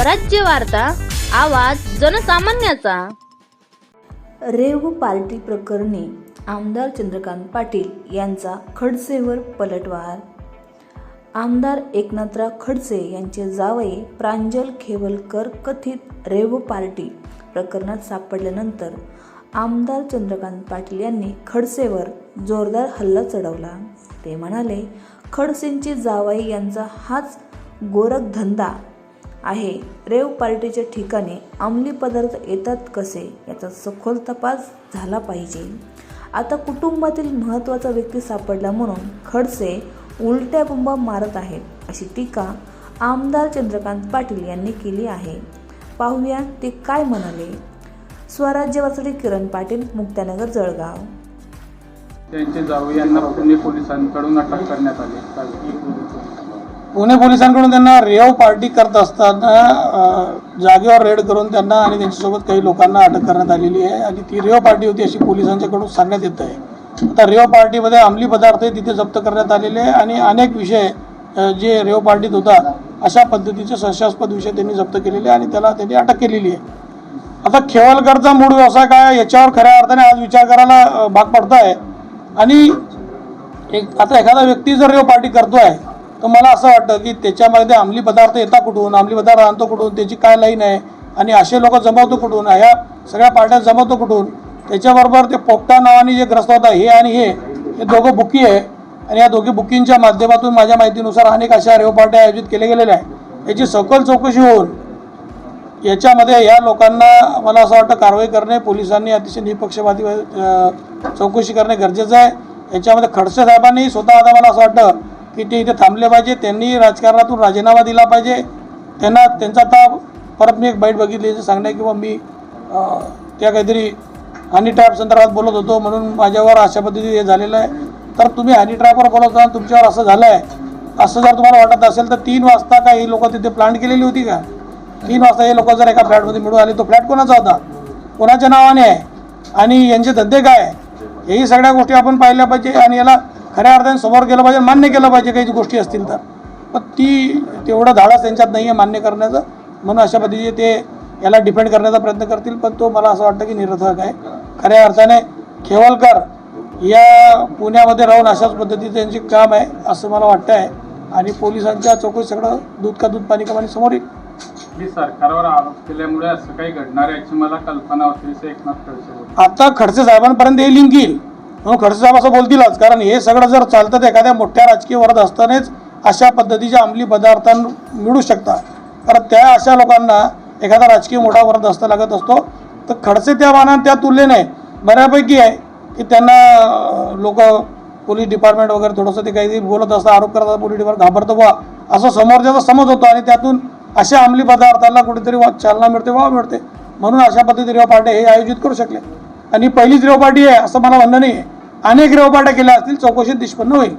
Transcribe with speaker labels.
Speaker 1: स्वराज्य वार्ता आवाज जनसामान्याचा.
Speaker 2: रेव पार्टी प्रकरणी आमदार चंद्रकांत पाटील यांचा खडसेवर पलटवार. आमदार एकनाथराव खडसे यांचे जावई प्रांजल खेवलकर कथित रेव पार्टी प्रकरणात सापडल्यानंतर आमदार चंद्रकांत पाटील यांनी खडसेवर जोरदार हल्ला चढवला. ते म्हणाले खडसेंची जावाई यांचा हाच गोरखधंदा आहे. रेव पार्टीच्या ठिकाणी अंमली पदार्थ येतात कसे? याचा सखोल तपास झाला पाहिजे. आता कुटुंबातील महत्त्वाचा व्यक्ती सापडला म्हणून खडसे उलट्या बोंबा मारत आहेत अशी टीका आमदार चंद्रकांत पाटील यांनी केली आहे. पाहूया ते काय म्हणाले. स्वराज्यवासाठी किरण पाटील मुक्तानगर जळगाव.
Speaker 3: त्यांचे जावई यांना पुणे पोलिसांकडून अटक करण्यात आली.
Speaker 4: पुणे पोलिसांकडून त्यांना रेव पार्टी करत असताना जागेवर रेड करून त्यांना आणि त्यांच्यासोबत काही लोकांना अटक करण्यात आलेली आहे आणि ती रेव पार्टी होती अशी पोलिसांच्याकडून सांगण्यात येत आहे. आता रेव पार्टीमध्ये अंमली पदार्थ तिथे जप्त करण्यात आलेले आहे आणि अनेक विषय जे रेव पार्टीत होता अशा पद्धतीचे संशयास्पद विषय त्यांनी जप्त केलेले आहे आणि त्याला त्यांनी अटक केलेली आहे. आता खेवलकरचा मूळ व्यवसाय काय याच्यावर खऱ्या अर्थाने आज विचार करायला भाग पडत आहे आणि एक आता एखादा व्यक्ती जर रेव पार्टी करतो आहे तर मला असं वाटतं की त्याच्यामध्ये अंमली पदार्थ येतात कुठून अंमली पदार्थ आणतो कुठून त्याची काय लाईन आहे? आणि असे लोक जमवतो कुठून? ह्या सगळ्या पार्ट्या जमवतो कुठून? त्याच्याबरोबर ते पोपटा नावाने जे ग्रस्त होता हे आणि हे हे दोघं बुकी आहे. आणि या दोघी बुकींच्या माध्यमातून माझ्या माहितीनुसार अनेक अशा रेव पार्ट्या आयोजित केल्या गेलेल्या आहे याची सखोल चौकशी होऊन याच्यामध्ये या लोकांना मला असं वाटतं कारवाई करणे पोलिसांनी अतिशय निपक्षपाती चौकशी करणे गरजेचं आहे. याच्यामध्ये खडसे साहेबांनी स्वतः आता मला असं वाटतं की ते इथे थांबले पाहिजे. त्यांनी राजकारणातून राजीनामा दिला पाहिजे. त्यांना त्यांचा आता परत मी एक बाईट बघितली जे सांगणे किंवा मी त्या काहीतरी हनी ट्रॅप संदर्भात बोलत होतो. म्हणून माझ्यावर अशा पद्धतीने हे झालेलं आहे. तर तुम्ही हनी ट्रॅपवर बोलत होता आणि तुमच्यावर असं झालं आहे असं जर तुम्हाला वाटत असेल तर तीन वाजता का ही लोक तिथे प्लांट केलेली होती का? तीन वाजता हे लोक जर एका फ्लॅटमध्ये मिळून आले तो फ्लॅट कोणाचा होता? कोणाच्या नावाने आहे? आणि यांचे धंदे काय आहे? हेही सगळ्या गोष्टी आपण पाहिल्या पाहिजे. आणि याला खऱ्या अर्थाने समोर केलं पाहिजे मान्य केलं पाहिजे काही गोष्टी असतील तर. पण ती तेवढं धाडस त्यांच्यात नाही आहे मान्य करण्याचं. म्हणून अशा पद्धतीचे ते याला डिफेंड करण्याचा प्रयत्न करतील पण तो मला असं वाटतं की निरर्थक आहे. खऱ्या अर्थाने खेवलकर या पुण्यामध्ये राहून अशाच पद्धतीचं त्यांचे काम आहे असं मला वाटतं आहे. आणि पोलिसांच्या चौकशी सगळं दूध का दूध पाणी का पाणी समोर येईल.
Speaker 3: मी सरकारवर आरोप केल्यामुळे असं काही घडणार आहे याची मला कल्पना होती एकनाथ खडसे.
Speaker 4: आता खडसे साहेबांपर्यंत हे लिंक येईल? म्हणून खडसे साहेब असं बोलतीलच कारण हे सगळं जर चालतं तर एखाद्या मोठ्या राजकीय वर्गात असतानाच अशा पद्धतीच्या अंमली पदार्थ मिळू शकतात. कारण त्या अशा लोकांना एखादा राजकीय मोठा वर्ग असता लागत असतो. तर खडसे त्या मानाने त्या तुलनेने बऱ्यापैकी आहे की त्यांना लोक पोलीस डिपार्टमेंट वगैरे थोडंसं ते काही बोलत असतात आरोप करतात पोलीस डिपार्टमेंट घाबरतं बा असं समोरच्याचा समज होतो आणि त्यातून अशा अंमली पदार्थाला कुठेतरी वा चालना मिळते वा मिळते. म्हणून अशा पद्धतीने पार्टी हे आयोजित करू शकले. आणि पहिलीच रेव आहे असं मला म्हणणं नाही अनेक रेवपार्ट्या केल्या असतील चौकशीत निष्पन्न होईल.